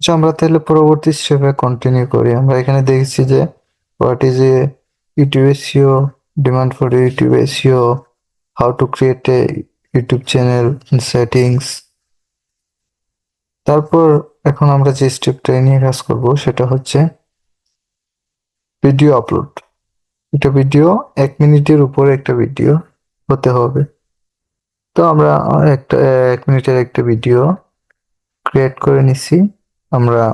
আমরা তাহলে পরবর্তী স্টেপে কন্টিনিউ করি। আমরা এখানে দেখছি যে what is a YouTube SEO demand for YouTube SEO how to create a YouTube channel settings তারপর এখন আমরা যে স্টেপটা নিয়ে কাজ করব, সেটা হচ্ছে ভিডিও আপলোড এটা ভিডিও এক মিনিটের উপরে একটা ভিডিও হতে হবে। তো আমরা একটা, এক মিনিটের একটা ভিডিও ক্রিয়েট করে নিছি। আমরা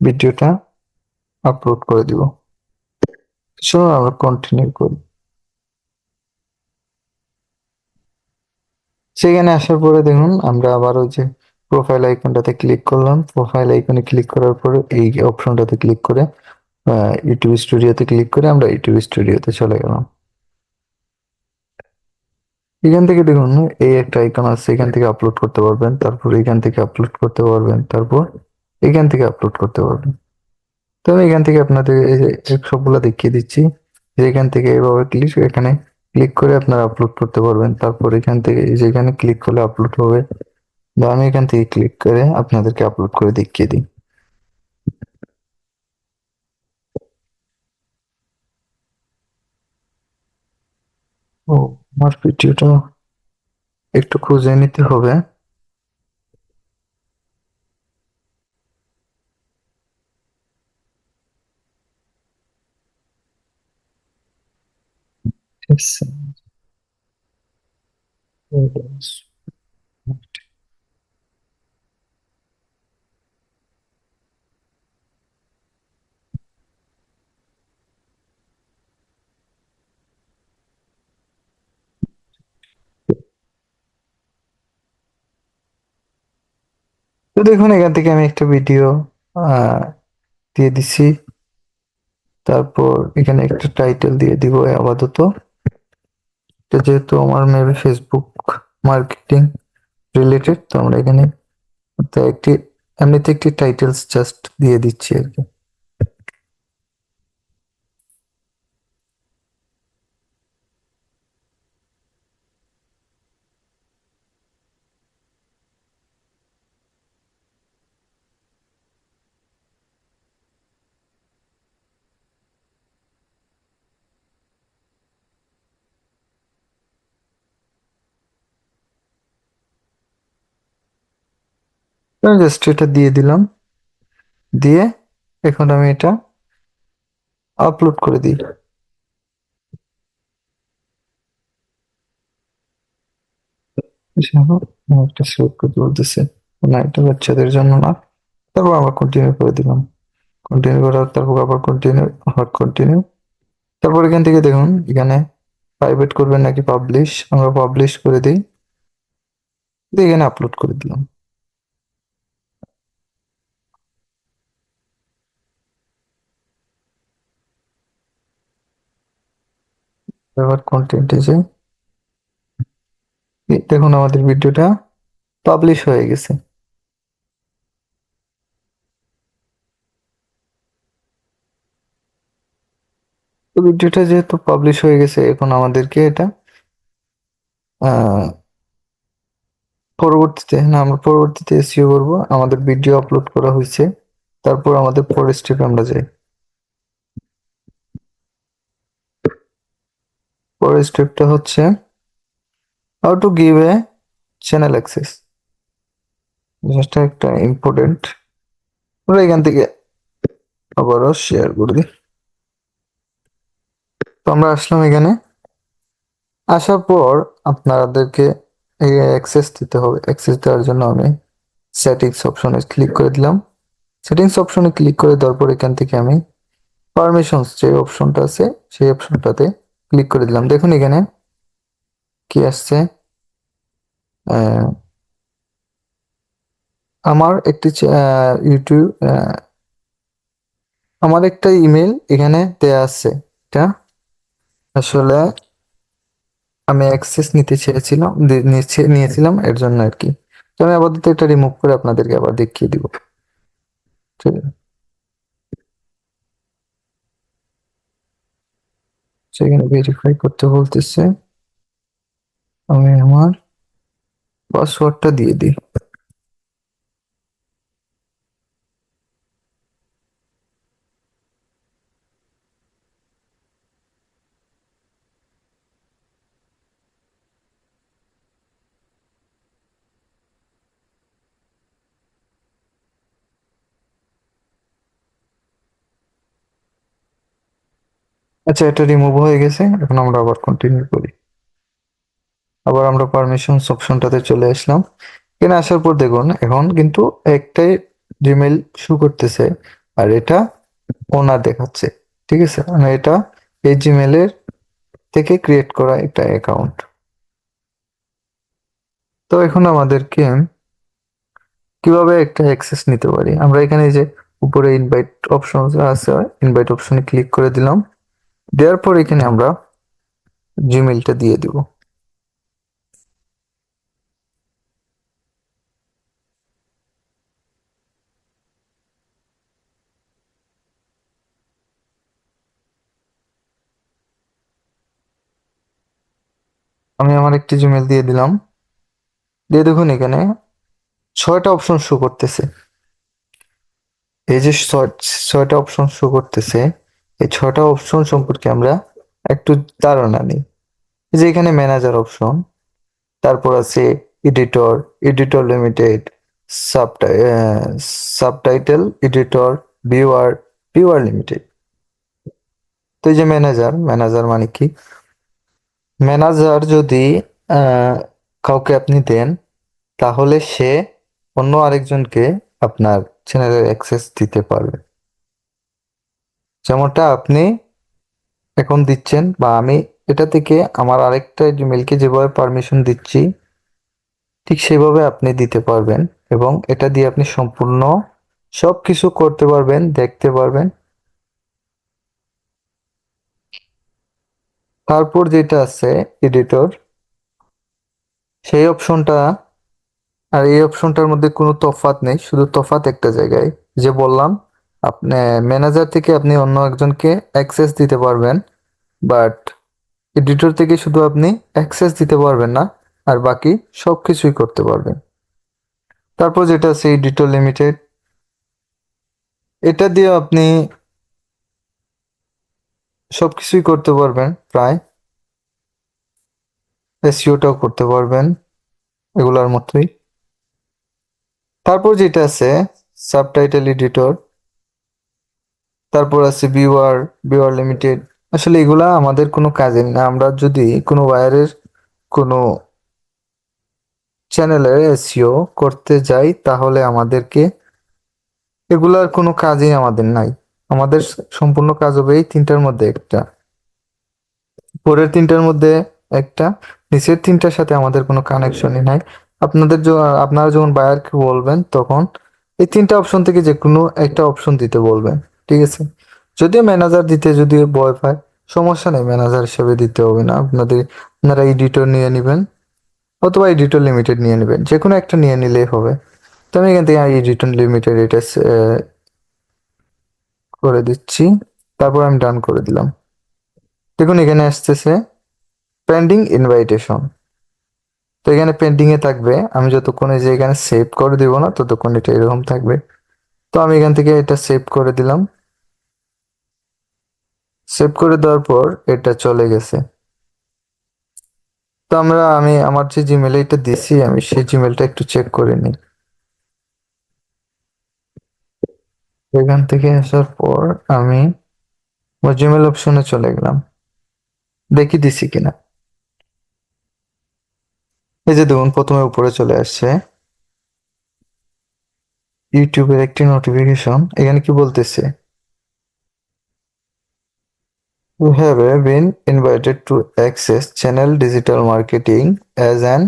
ভিডিওটা আপলোড করে দিব। চলো আমরা কন্টিনিউ করি। সেখানে আসার পরে দেখুন, আমরা আবার ওই যে প্রোফাইল আইকনটাতে ক্লিক করলাম। প্রোফাইল আইকনে ক্লিক করার পরে এই অপশনটাতে ক্লিক করে ইউটিউব স্টুডিওতে ক্লিক করে আমরা ইউটিউব স্টুডিওতে চলে গেলাম। এখান থেকে দেখুন, এই একটা আইকন আছে, এখান থেকে আপলোড করতে পারবেন, তারপর এখান থেকে আপলোড করতে পারবেন, তারপর এখান থেকে আপলোড করতে পারবেন। তো আমি এখান থেকে আপনাদের এই যে সবগুলো দেখিয়ে দিচ্ছি। এখান থেকে এভাবে ক্লিক এখানে ক্লিক করে আপনারা আপলোড করতে পারবেন। তারপর এখান থেকে এই যে এখানে ক্লিক করলে আপলোড হবে। বা আমি এখান থেকে ক্লিক করে আপনাদেরকে আপলোড করে দেখিয়ে দিই। ও, আমার ভিডিওটা একটু খুঁজে নিতে হবে। Yes. Yes. তো দেখুন, এখান থেকে আমি একটা ভিডিও দিয়ে দিছি তারপর এখানে একটা টাইটেল দিয়ে দিব, আপাতত এটা যেহেতু আমার মেবি ফেসবুক মার্কেটিং রিলেটেড তো আমরা এখানে একটি, এমনিতে একটি টাইটেলস জাস্ট দিয়ে দিচ্ছি আর কি। জাস্ট এটা দিয়ে দিলাম। দিয়ে এখন আমি এটা আপলোড করে দিই। না, এটা বাচ্চাদের জন্য না। তারপর আমরা কন্টিনিউ করে দিলাম। কন্টিনিউ করার তারপর আবার কন্টিনিউ হট কন্টিনিউ তারপর এখান থেকে দেখুন, এখানে প্রাইভেট করবেন নাকি পাবলিশ আমরা পাবলিশ করে দিই। দিয়ে এখানে আপলোড করে দিলাম। এবার কন্টেন্টে যে দেখুন আমাদের ভিডিওটা পাবলিশ হয়ে গেছে। ভিডিওটা যেহেতু পাবলিশ হয়ে গেছে, এখন আমাদেরকে এটা পরবর্তীতে, না, আমরা পরবর্তীতে এসিও করব। আমাদের ভিডিও আপলোড করা হয়েছে, তারপর আমাদের পরের স্টেপে আমরা যাই। পরের স্টেপটা হচ্ছে how to give a channel access জিনিসটা একটা ইম্পর্টেন্ট আমরা এখান থেকে আবারও শেয়ার করে দিই। তো আমরা আসলাম এখানে। আসার পর আপনাদেরকে অ্যাক্সেস দিতে হবে। অ্যাক্সেস দেওয়ার জন্য আমি সেটিংস অপশনে ক্লিক করে দিলাম। সেটিংস অপশনে ক্লিক করে দেওয়ার পর এখান থেকে আমি পারমিশনস যে অপশনটা আছে, সেই অপশনটাতে ক্লিক করে দিলাম। দেখুন এখানে কি আসছে? আমার একটি ইউটিউব আমার একটা ইমেল এখানে দেয়া আছে। এটা আসলে আমি অ্যাক্সেস নিতে চেয়েছিলাম নিয়েছিলাম এর জন্য আর কি। তো আমি আপাতত এটা রিমুভ করে আপনাদেরকে আবার দেখিয়ে দিব। ঠিক আছে? সেখানে ভেরিফাই করতে বলতেছে আমি আমার পাসওয়ার্ডটা দিয়ে দিই আচ্ছা এটা রিমুভ হয়ে গেছে, এখন আমরা আবার কন্টিনিউ করি। আবার আমরা পারমিশনস অপশনটাতে চলে আসলাম। এখানে আসার পর দেখুন, এখন কিন্তু একটাই জিমেল শু করতেছে, আর এটা ওনার দেখাচ্ছে, ঠিক আছে? মানে এটা এই জিমেলের থেকে ক্রিয়েট করা একটা অ্যাকাউন্ট তো এখন আমাদেরকে কীভাবে একটা অ্যাক্সেস নিতে পারি? আমরা এখানে যে উপরে ইনভাইট অপশন আছে ইনভাইট অপশনে ক্লিক করে দিলাম। দেওয়ার পর এখানে আমরা জিমেলটা দিয়ে দিব। আমি আমার একটি জিমেল দিয়ে দিলাম। দিয়ে দেখুন এখানে ছয়টা অপশন শো করতেছে। এই যে ছয়- ছয়টা অপশন শো করতেছে এই ছটা অপশন সম্পর্কে আমরা একটু ধারণা নিই। যে এখানে ম্যানেজার অপশন তারপর আছে editor editor limited subtitle editor viewer viewer limited তো এই যে ম্যানেজার ম্যানেজার মানে কি? ম্যানেজার যদি কাউকে আপনি দেন, তাহলে সে অন্য আরেকজনকে আপনার চ্যানেলের অ্যাক্সেস দিতে পারবে। যেমনটা আপনি এখন দিচ্ছেন বা আমি এটা থেকে আমার আরেকটা জিমেলকে যেভাবে পারমিশন দিচ্ছি, ঠিক সেভাবে আপনি দিতে পারবেন এবং এটা দিয়ে আপনি সম্পূর্ণ সব কিছু করতে পারবেন, দেখতে পারবেন। তারপর যেটা আছে এডিটর সেই অপশনটা আর এই অপশনটার মধ্যে কোনো তফাৎ নেই, শুধু তফাৎ একটা জায়গায়। যে বললাম আপনি ম্যানেজার থেকে আপনি অন্য একজনকে অ্যাক্সেস দিতে পারবেন বাট এডিটর থেকে শুধু আপনি অ্যাক্সেস দিতে পারবেন না, আর বাকি সব কিছুই করতে পারবেন। তারপর যেটা আছে এডিটর লিমিটেড এটা দিয়ে আপনি সব কিছুই করতে পারবেন প্রায়। এসইওটাও করতে পারবেন, এগুলোর মতোই। তারপর যেটা আছে সাবটাইটেল এডিটর তারপর আছে বিওয়ার বিওয়ার লিমিটেড আসলে এগুলা আমাদের কোনো কাজের না। আমরা যদি কোনো ওয়ারের কোনো চ্যানেলের এসিও করতে যাই, তাহলে আমাদেরকে এগুলার কোনো কাজই আমাদের নাই। আমাদের সম্পূর্ণ কাজ হবে এই তিনটার মধ্যে একটা। পরের তিনটার মধ্যে একটা। নিচের তিনটার সাথে আমাদের কোনো কানেকশনই নাই। আপনাদের আপনারা যখন বায়ারকে বলবেন, তখন এই তিনটা অপশন থেকে যে কোনো একটা অপশন দিতে বলবেন। ঠিক আছে? যদিও ম্যানেজার দিতে যদি ভয় পায়, সমস্যা নেই ম্যানেজার হিসেবে দিতে হবে না। আপনাদের, আপনারা এডিটর নিয়ে নেবেন, অথবা এডিটর লিমিটেড নিয়ে নেবেন যে কোনো একটা নিয়ে নিলেই হবে। তো আমি এখান থেকে এডিটর লিমিটেড এটা করে দিচ্ছি। তারপর আমি ডান করে দিলাম। দেখুন, এখানে আসতেছে পেন্ডিং ইনভাইটেশন তো এখানে পেন্ডিং এ থাকবে। আমি যতক্ষণ যে এখানে সেভ করে দিব না, ততক্ষণ এটা এরকম থাকবে। তো আমি এখান থেকে এটা সেভ করে দিলাম। সেভ করে দেওয়ার পর এটা চলে গেছে। তো আমরা, আমি আমার যে জিমেলে এটা দিছি আমি সেই জিমেলটা একটু চেক করে নিই। এখান থেকে আসার পর আমি আমার জিমেল অপশনে চলে গেলাম। দেখি দিছি কিনা। এই যে দেখুন, প্রথমে উপরে চলে আসছে। ইউটিউবের একটি নোটিফিকেশন এখানে কি বলতেছে? You have been invited to access Channel Digital Marketing as an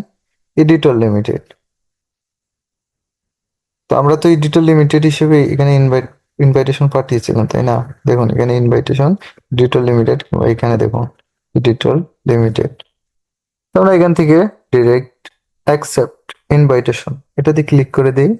Editor Limited. তো আমরা তো এডিটর লিমিটেড হিসেবে এখানে ইনভাইট ইনভাইটেশন পাঠিয়েছিলাম, তাই না? দেখুন, এখানে ইনভাইটেশন এডিটর লিমিটেড এখানে দেখুন এডিটর লিমিটেড আমরা এখান থেকে ডিরেক্ট অ্যাকসেপ্ট ইনভাইটেশন এটাতে ক্লিক করে দিই।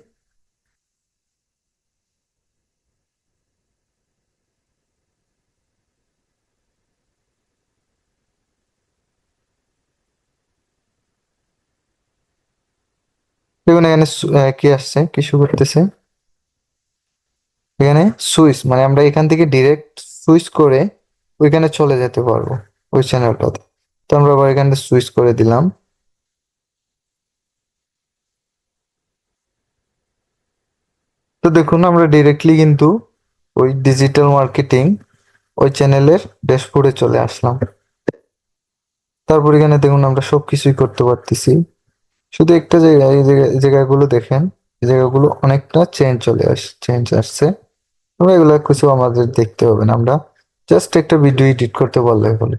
দেখুন এখানে কি আসছে? কিছু করতেছে? এখানে সুইচ মানে আমরা এখান থেকে ডিরেক্ট সুইচ করে ওইখানে চলে যেতে পারব, ওই চ্যানেলটাতে তো আমরা আবার সুইচ করে দিলাম। তো দেখুন, আমরা ডিরেক্টলি কিন্তু ওই ডিজিটাল মার্কেটিং ওই চ্যানেলের ড্যাশবোর্ডে চলে আসলাম। তারপর এখানে দেখুন, আমরা সবকিছুই করতে পারতেছি। শুধু একটা জায়গা এই জায়গা- এই জায়গাগুলো দেখেন, এই জায়গাগুলো অনেকটা চেঞ্জ চলে আস চেঞ্জ আসছে। এগুলো কিছু আমাদের দেখতে হবে না, আমরা জাস্ট একটা ভিডিও এডিট করতে পারলে হলো।